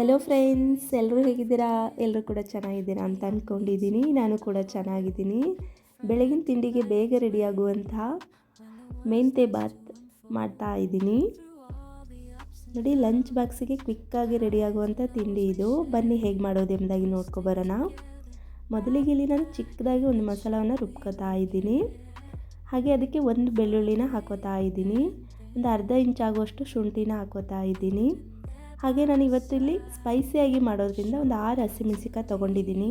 Hello friends ಎಲ್ಲರೂ ಹೇಗಿದ್ದೀರಾ? ಎಲ್ಲರೂ ಕೂಡ ಚೆನ್ನಾಗಿದ್ದೀರಾ ಅಂತ ಅಂದ್ಕೊಂಡಿದ್ದೀನಿ ನಾನು ಕೂಡ ಚೆನ್ನಾಗಿದ್ದೀನಿ. ಬೆಳಗಿನ ತಿಂಡಿಗೆ ಬೇಗ ರೆಡಿಯಾಗುವಂತಹ ಮೆಂತೆ ಬಾತ್ ಮಾಡ್ತಾ ಇದ್ದೀನಿ. ನೋಡಿ ಲಂಚ್ ಬಾಕ್ಸಿಗೆ ಕ್ವಿಕ್ಕಾಗಿ ರೆಡಿಯಾಗುವಂಥ ತಿಂಡಿ ಇದು. ಬನ್ನಿ, ಹೇಗೆ ಮಾಡೋದು ಎಂಬುದಾಗಿ ನೋಡ್ಕೊಬರೋಣ ಮೊದಲಿಗೆ ಇಲ್ಲಿ ನಾನು ಚಿಕ್ಕದಾಗಿ ಒಂದು ಮಸಾಲವನ್ನು ರುಬ್ಕೋತಾ ಇದ್ದೀನಿ. ಹಾಗೆ ಅದಕ್ಕೆ ಒಂದು ಬೆಳ್ಳುಳ್ಳಿನ ಹಾಕೋತಾ ಇದ್ದೀನಿ. ಒಂದು ಅರ್ಧ ಇಂಚ್ ಆಗುವಷ್ಟು ಶುಂಠಿನ ಹಾಕೋತಾ ಇದ್ದೀನಿ. ಹಾಗೆ ನಾನು ಇವತ್ತಿಲ್ಲಿ ಸ್ಪೈಸಿಯಾಗಿ ಮಾಡೋದ್ರಿಂದ ಒಂದು ಆರು ಹಸಿಮೆಣಸಿಕಾಯಿ ತೊಗೊಂಡಿದ್ದೀನಿ.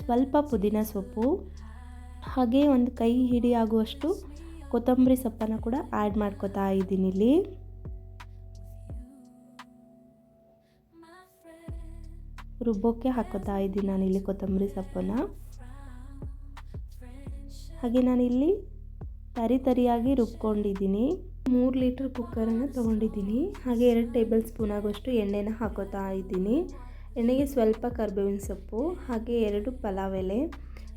ಸ್ವಲ್ಪ ಪುದೀನ ಸೊಪ್ಪು, ಹಾಗೆ ಒಂದು ಕೈ ಹಿಡಿ ಆಗುವಷ್ಟು ಕೊತ್ತಂಬರಿ ಸೊಪ್ಪನ್ನು ಕೂಡ ಆ್ಯಡ್ ಮಾಡ್ಕೋತಾ ಇದ್ದೀನಿ ಇಲ್ಲಿ. ರುಬ್ಬೋಕ್ಕೆ ಹಾಕೋತಾ ಇದ್ದೀನಿ ನಾನಿಲ್ಲಿ ಕೊತ್ತಂಬರಿ ಸೊಪ್ಪನ್ನು. ಹಾಗೆ ನಾನಿಲ್ಲಿ ತರಿ ತರಿಯಾಗಿ ರುಬ್ಕೊಂಡಿದ್ದೀನಿ. ಮೂರು ಲೀಟ್ರ್ ಕುಕ್ಕರನ್ನು ತೊಗೊಂಡಿದ್ದೀನಿ. ಹಾಗೆ ಎರಡು ಟೇಬಲ್ ಸ್ಪೂನ್ ಆಗೋಷ್ಟು ಎಣ್ಣೆನ ಹಾಕೋತಾ ಇದ್ದೀನಿ. ಎಣ್ಣೆಗೆ ಸ್ವಲ್ಪ ಕರ್ಬೇವಿನ ಸೊಪ್ಪು, ಹಾಗೆ ಎರಡು ಪಲಾವ್ ಎಲೆ,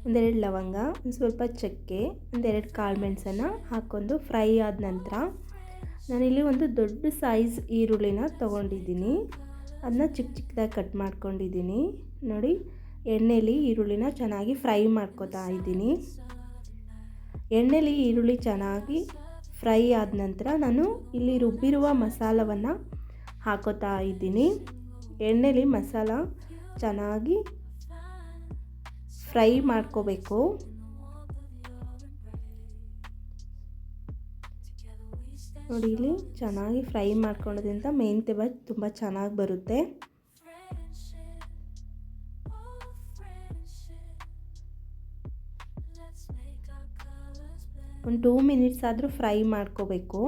ಒಂದೆರಡು ಲವಂಗ, ಒಂದು ಸ್ವಲ್ಪ ಚಕ್ಕೆ, ಒಂದೆರಡು ಕಾಳು ಮೆಣಸನ್ನು ಹಾಕ್ಕೊಂಡು ಫ್ರೈ ಆದ ನಂತರ ನಾನಿಲ್ಲಿ ಒಂದು ದೊಡ್ಡ ಸೈಜ್ ಈರುಳ್ಳಿನ ತೊಗೊಂಡಿದ್ದೀನಿ. ಅದನ್ನ ಚಿಕ್ಕ ಚಿಕ್ಕದಾಗಿ ಕಟ್ ಮಾಡ್ಕೊಂಡಿದ್ದೀನಿ. ನೋಡಿ, ಎಣ್ಣೆಲಿ ಈರುಳ್ಳಿನ ಚೆನ್ನಾಗಿ ಫ್ರೈ ಮಾಡ್ಕೋತಾ ಇದ್ದೀನಿ. ಎಣ್ಣೆಲಿ ಈರುಳ್ಳಿ ಚೆನ್ನಾಗಿ ಫ್ರೈ ಆದ ನಂತರ ನಾನು ಇಲ್ಲಿ ರುಬ್ಬಿರುವ ಮಸಾಲವನ್ನು ಹಾಕೋತಾ ಇದ್ದೀನಿ. ಎಣ್ಣೆಲಿ ಮಸಾಲ ಚೆನ್ನಾಗಿ ಫ್ರೈ ಮಾಡ್ಕೋಬೇಕು. ನೋಡಿ, ಇಲ್ಲಿ ಚೆನ್ನಾಗಿ ಫ್ರೈ ಮಾಡ್ಕೊಳ್ಳೋದ್ರಿಂದ ಮೆಂತ್ಯ ತುಂಬ ಚೆನ್ನಾಗಿ ಬರುತ್ತೆ. ಒಂದು ಟೂ ಮಿನಿಟ್ಸ್ ಆದರೂ ಫ್ರೈ ಮಾಡ್ಕೋಬೇಕು.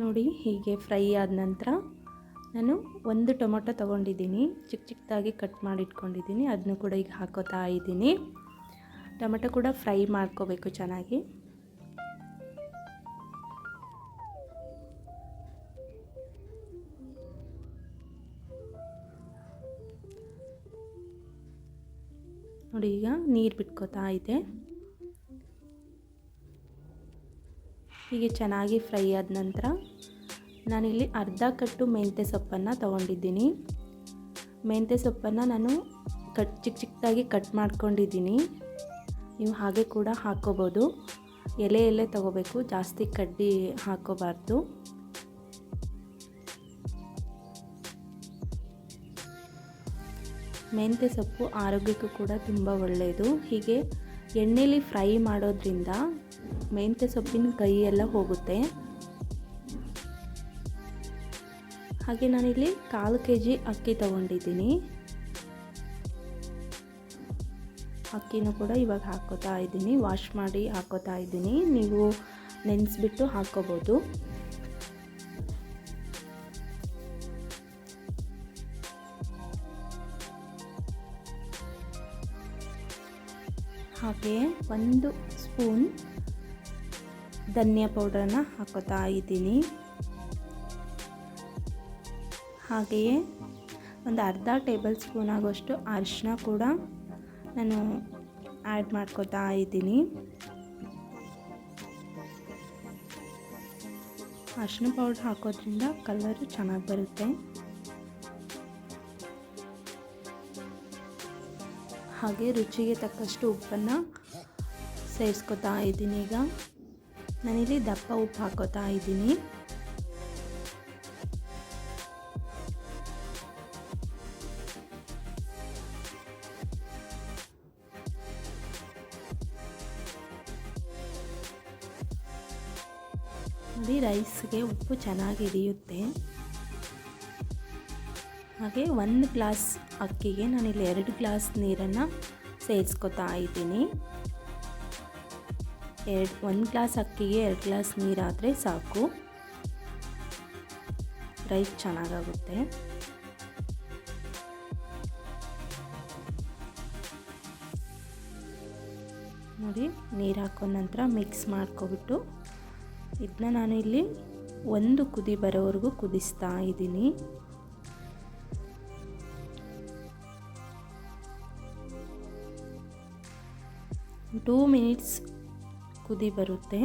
ನೋಡಿ ಹೀಗೆ ಫ್ರೈ ಆದ ನಂತರ ನಾನು ಒಂದು ಟೊಮೊಟೊ ತೊಗೊಂಡಿದ್ದೀನಿ. ಚಿಕ್ಕ ಚಿಕ್ಕದಾಗಿ ಕಟ್ ಮಾಡಿ ಇಟ್ಕೊಂಡಿದ್ದೀನಿ ಅದನ್ನು ಕೂಡ ಈಗ ಹಾಕೋತಾ ಇದ್ದೀನಿ. ಟೊಮೆಟೊ ಕೂಡ ಫ್ರೈ ಮಾಡ್ಕೋಬೇಕು ಚೆನ್ನಾಗಿ. ನೋಡಿ, ಈಗ ನೀರು ಬಿಟ್ಕೋತಾ ಇದೆ. ಹೀಗೆ ಚೆನ್ನಾಗಿ ಫ್ರೈ ಆದ ನಂತರ ನಾನಿಲ್ಲಿ ಅರ್ಧ ಕಟ್ಟು ಮೆಂತ್ಯ ಸೊಪ್ಪನ್ನು ತೊಗೊಂಡಿದ್ದೀನಿ. ಮೆಂತ್ಯ ಸೊಪ್ಪನ್ನು ನಾನು ಕಟ್ ಚಿಕ್ಕ ಚಿಕ್ಕದಾಗಿ ಕಟ್ ಮಾಡ್ಕೊಂಡಿದ್ದೀನಿ. ನೀವು ಹಾಗೆ ಕೂಡ ಹಾಕ್ಕೋಬೋದು. ಎಲೆ ಎಲೆ ತೊಗೋಬೇಕು, ಜಾಸ್ತಿ ಕಡ್ಡಿ ಹಾಕೋಬಾರ್ದು ಮೆಂತ್ಯ ಸೊಪ್ಪು ಆರೋಗ್ಯಕ್ಕೂ ಕೂಡ ತುಂಬ ಒಳ್ಳೆಯದು. ಹೀಗೆ ಎಣ್ಣೆಲಿ ಫ್ರೈ ಮಾಡೋದ್ರಿಂದ ಮೆಂತ್ಯ ಸೊಪ್ಪಿನ ಕೈ ಎಲ್ಲ ಹೋಗುತ್ತೆ. ಹಾಗೆ ನಾನಿಲ್ಲಿ ಕಾಲು ಕೆ ಜಿ ಅಕ್ಕಿ ತಗೊಂಡಿದ್ದೀನಿ. ಅಕ್ಕಿನೂ ಕೂಡ ಇವಾಗ ಹಾಕೋತಾ ಇದ್ದೀನಿ, ವಾಶ್ ಮಾಡಿ ಹಾಕೋತಾ ಇದ್ದೀನಿ. ನೀವು ನೆನೆಸ್ಬಿಟ್ಟು ಹಾಕೋಬೋದು ಹಾಗೆ ಒಂದು ಸ್ಪೂನ್ ಧನಿಯಾ ಪೌಡ್ರನ್ನು ಹಾಕೋತಾ ಇದ್ದೀನಿ. ಹಾಗೆಯೇ ಒಂದು ಅರ್ಧ ಟೇಬಲ್ ಸ್ಪೂನ್ ಆಗೋಷ್ಟು ಅರಿಶಿನ ಕೂಡ ನಾನು ಆ್ಯಡ್ ಮಾಡ್ಕೋತಾ ಇದ್ದೀನಿ. ಅರಿಶಿನ ಪೌಡ್ರ್ ಹಾಕೋದ್ರಿಂದ ಕಲರು ಚೆನ್ನಾಗಿ ಬರುತ್ತೆ. ಹಾಗೆ ರುಚಿಗೆ ತಕ್ಕಷ್ಟು ಉಪ್ಪನ್ನು ಸೇರಿಸ್ಕೊತಾ ಇದ್ದೀನಿ ಈಗ. ನಾನಿಲ್ಲಿ ದಪ್ಪ ಉಪ್ಪು ಹಾಕೋತಾ ಇದ್ದೀನಿ. ರೈಸ್ಗೆ ಉಪ್ಪು ಚೆನ್ನಾಗಿ ಹಿಡಿಯುತ್ತೆ. ಹಾಗೆ ಒಂದು ಗ್ಲಾಸ್ ಅಕ್ಕಿಗೆ ನಾನಿಲ್ಲಿ ಎರಡು ಗ್ಲಾಸ್ ನೀರನ್ನು ಸೇರಿಸ್ಕೊತಾ ಇದ್ದೀನಿ. ಎರಡು, ಒಂದು ಗ್ಲಾಸ್ ಅಕ್ಕಿಗೆ ಎರಡು ಗ್ಲಾಸ್ ನೀರಾದರೆ ಸಾಕು. ರೈಸ್ ಚೆನ್ನಾಗಾಗುತ್ತೆ. ನೋಡಿ, ನೀರು ಹಾಕೋ ನಂತರ ಮಿಕ್ಸ್ ಮಾಡ್ಕೊಬಿಟ್ಟು ಇದನ್ನ ನಾನು ಇಲ್ಲಿ ಒಂದು ಕುದಿ ಬರೋವರೆಗೂ ಕುದಿಸ್ತಾ ಇದ್ದೀನಿ. ಟೂ ಮಿನಿಟ್ಸ್ ಕುದಿ ಬರುತ್ತೆ.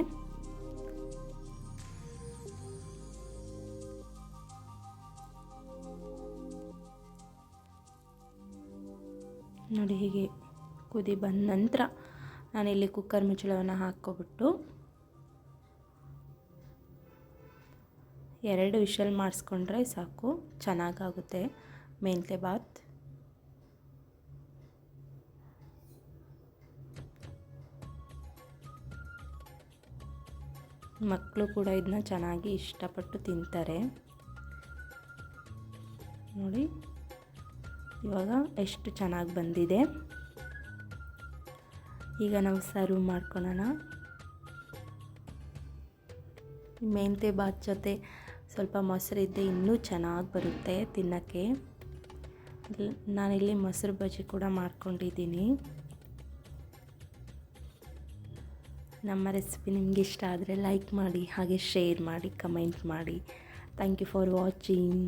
ನೋಡಿ ಹೀಗೆ ಕುದಿ ಬಂದ ನಂತರ ನಾನಿಲ್ಲಿ ಕುಕ್ಕರ್ ಮುಚ್ಚಳವನ್ನು ಹಾಕ್ಕೊಬಿಟ್ಟು ಎರಡು ವಿಷಲ್ ಮಾಡಿಸ್ಕೊಂಡ್ರೆ ಸಾಕು, ಚೆನ್ನಾಗಾಗುತ್ತೆ. ಮೆಂತೆ ಬಾತ್. ಮಕ್ಕಳು ಕೂಡ ಇದನ್ನ ಚೆನ್ನಾಗಿ ಇಷ್ಟಪಟ್ಟು ತಿಂತಾರೆ. ನೋಡಿ, ಇವಾಗ ಎಷ್ಟು ಚೆನ್ನಾಗಿ ಬಂದಿದೆ. ಈಗ ನಾವು ಸರ್ವ್ ಮಾಡ್ಕೊಳ್ಳೋಣ ಮೆಂತೆ ಬಾತ್ ಜೊತೆ ಸ್ವಲ್ಪ ಮೊಸರಿದ್ದೆ ಇನ್ನೂ ಚೆನ್ನಾಗಿ ಬರುತ್ತೆ ತಿನ್ನೋಕ್ಕೆ. ನಾನಿಲ್ಲಿ ಮೊಸರು ಬಜ್ಜಿ ಕೂಡ ಮಾಡ್ಕೊಂಡಿದ್ದೀನಿ. ನಮ್ಮ ರೆಸಿಪಿ ನಿಮಗೆ ಇಷ್ಟ ಆದರೆ ಲೈಕ್ ಮಾಡಿ ಹಾಗೆ ಶೇರ್ ಮಾಡಿ, ಕಮೆಂಟ್ ಮಾಡಿ. Thank you for watching